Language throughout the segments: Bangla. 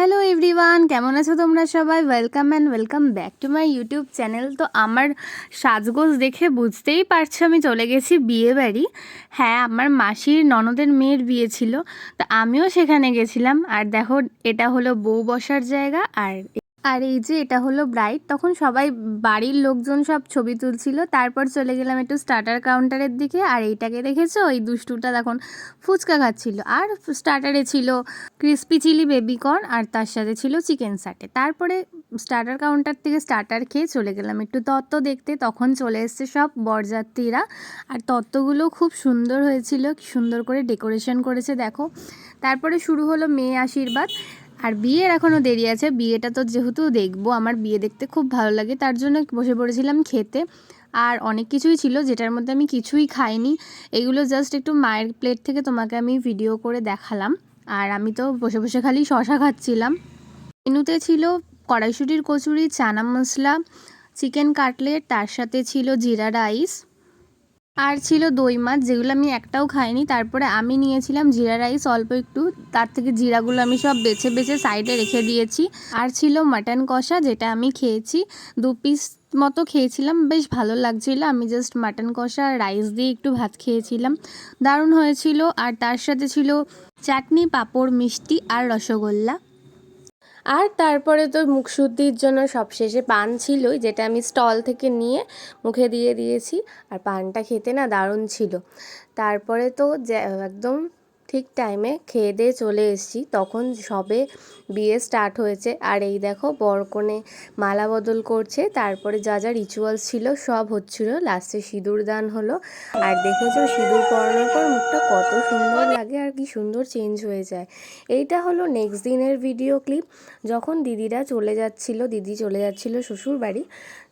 হ্যালো এভরিওয়ান কেমন আছো তোমরা সবাই? Welcome and welcome back to my YouTube channel তো আমার সাজগোজ দেখে বুঝতেই পারছ আমি চলে গেছি বিয়ে বাড়ি। হ্যাঁ আমার মাসির ননদের মেয়ের বিয়ে ছিল। তো আমিও সেখানে গেছিলাম। আর দেখো, এটা হলো বউ বসার জায়গা আর আর এই যে এটা হলো ব্রাইড তখন সবাই বাড়ির লোকজন সব ছবি তুলছিল। তারপর চলে গেলাম একটু স্টার্টার কাউন্টারের দিকে। আর এইটাকে দেখেছ? ওই দুষ্টুটা তখন ফুচকা খাচ্ছিল। আর স্টার্টারে ছিল ক্রিস্পি চিলি বেবিকর্ন আর তার সাথে ছিল চিকেন সাটে তারপরে স্টার্টার কাউন্টার থেকে স্টার্টার খেয়ে চলে গেলাম একটু তত্ত্ব দেখতে। তখন চলে এসছে সব বরযাত্রীরা। আর তত্ত্বগুলো খুব সুন্দর হয়েছিল। সুন্দর করে ডেকোরেশন করেছে, দেখো। তারপরে শুরু হলো মেয়ে আশীর্বাদ। আর বিয়ের এখনও দেরি আছে, বিয়েটা তো যেহেতু দেখব, আমার বিয়ে দেখতে খুব ভালো লাগে, তার জন্য বসে পড়েছিলাম খেতে। আর অনেক কিছুই ছিল, যেটার মধ্যে আমি কিছুই খাইনি, এগুলো জাস্ট একটু মায়ের প্লেট থেকে তোমাকে আমি ভিডিও করে দেখালাম। আর আমি তো বসে বসে খালি শশা খাচ্ছিলাম। মেনুতে ছিল কড়াইশুটির কচুরি, চানা মশলা চিকেন কাটলেট তার সাথে ছিল জিরা রাইস আর ছিল দই মাছ, যেগুলো আমি একটাও খাইনি। তারপরে আমি নিয়েছিলাম জিরা রাইস, অল্প একটু। তার থেকে জিরাগুলো আমি সব বেছে বেছে সাইডে রেখে দিয়েছি। আর ছিল মাটন কষা, যেটা আমি খেয়েছি। দু পিস মতো খেয়েছিলাম, বেশ ভালো লাগছিল। আমি জাস্ট মাটন কষা আর রাইস দিয়ে একটু ভাত খেয়েছিলাম। দারুণ হয়েছিল। আর তার সাথে ছিল চাটনি, পাঁপড়, মিষ্টি আর রসগোল্লা। আর তারপরে তো মুখশুদ্ধির জন্য সবশেষে পান ছিলই, যেটা আমি স্টল থেকে নিয়ে মুখে দিয়ে দিয়েছি। আর পানটা খেতে না দারুণ ছিল। তারপরে তো একদম ঠিক টাইমে খেয়ে দিয়ে চলে এসেছি। তখন সবে বিয়ে স্টার্ট হয়েছে। আর এই দেখো, বরকনে মালা বদল করছে। তারপরে যা যা রিচুয়ালস ছিল, সব হচ্ছিল। লাস্টে সিঁদুর দান হলো। আর দেখেছ, সিঁদুর পরানোর পর মুখটা কত সুন্দর লাগে আর কি সুন্দর চেঞ্জ হয়ে যায়। এইটা হলো নেক্সট দিনের ভিডিও ক্লিপ যখন দিদিরা চলে যাচ্ছিল, দিদি চলে যাচ্ছিল শ্বশুর বাড়ি।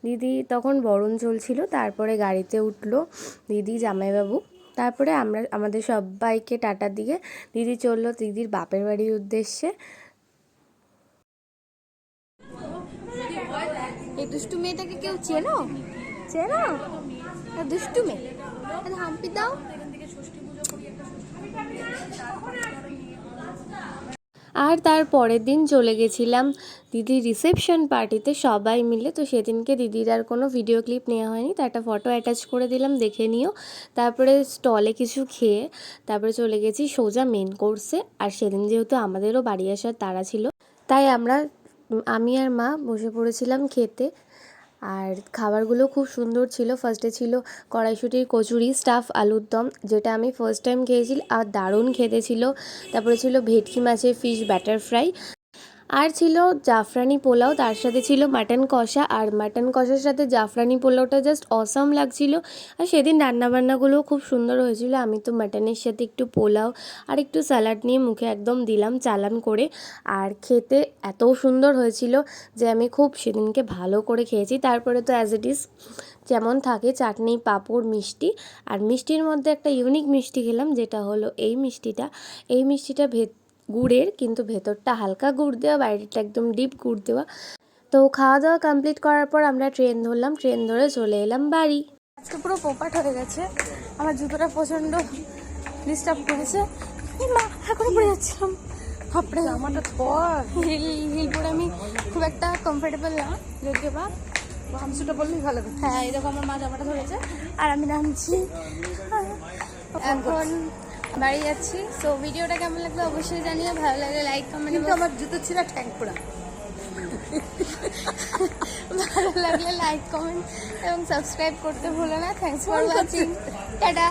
দিদি তখন বরণ চলছিল, তারপরে গাড়িতে উঠল দিদি জামাইবাবু। তারপরে আমরা, আমাদের সবাইকে টাটা দিয়ে দিদি চলল দিদির বাপের বাড়ির উদ্দেশ্যে। দুষ্টু মেয়েটাকে কেউ চেনো? চেনো? দুষ্টু মেয়ে। হাম্পি দাও। আর তার পরের দিন চলে গেছিলাম দিদির রিসেপশন পার্টিতে সবাই মিলে। তো সেদিনকে দিদির আর কোনো ভিডিও ক্লিপ নেওয়া হয়নি, তো একটা ফটো অ্যাটাচ করে দিলাম, দেখে নিও। তারপরে স্টলে কিছু খেয়ে তারপরে চলে গেছি সোজা মেন কোর্সে আর সেদিন যেহেতু আমাদেরও বাড়ি আসার তারা ছিল, তাই আমরা, আমি আর মা বসে পড়েছিলাম খেতে। আর খাবারগুলো খুব সুন্দর ছিল। ফার্স্টে ছিল কড়াইশুটির কচুরি স্টাফ আলুর দম, যেটা আমি ফার্স্ট টাইম খেয়েছি আর দারুণ খেতে ছিল। তারপরে ছিল ভেটকি মাছের ফিশ ব্যাটার ফ্রাই আর ছিল জাফরানি পোলাও, তার সাথে ছিল মাটন কষা, আর মাটন কষার সাথে জাফরানি পোলাওটা জাস্ট অসাম লাগছিল। আর সেদিন রান্নাবান্নাগুলোও খুব সুন্দর হয়েছিল। আমি তো মাটনের সাথে একটু পোলাও আর একটু স্যালাড নিয়ে মুখে একদম দিলাম চালান করে। আর খেতে এত সুন্দর হয়েছিল যে আমি খুব সেদিনকে ভালো করে খেয়েছি। তারপরে তো অ্যাজ ইট ইজ যেমন থাকে চাটনি, পাঁপড়, মিষ্টি। আর মিষ্টির মধ্যে একটা ইউনিক মিষ্টি খেলাম, যেটা হলো এই মিষ্টিটা। এই মিষ্টিটা ভেত গুড়ের কিন্তু ভেতরটা হালকা গুড় দেওয়া বাইরেটা একদম ডিপ গুড় দেওয়া। তো খাওয়া দাওয়া কমপ্লিট করার পর আমরা ট্রেন ধরলাম। ট্রেন ধরে চলে এলাম বাড়ি। আজকে পুরো পোপাট হয়ে গেছে। আমার জুতোটা প্রচণ্ড ডিস্টার্ব করেছে। এই মা এখন পড়ে যাচ্ছিলাম। হাপড়ে আমারটা থর হিল হিল পরে আমি খুব একটা কমফোর্টেবল না যদিও বা। হামসুটা বললেই ভালো। হ্যাঁ দেখো আমার মা জামাটা ধরেছে। আর আমি নামছি। এখন বাড়ি যাচ্ছি। সো ভিডিওটা কেমন লাগল অবশ্যই জানিও। ভালো লাগলে লাইক কমেন্ট কিন্তু আমার জুতো ছিল ঠ্যাং পোড়া। ভালো লাগলে লাইক কমেন্ট এবং সাবস্ক্রাইব করতে ভুলো না। Thanks for watching tata.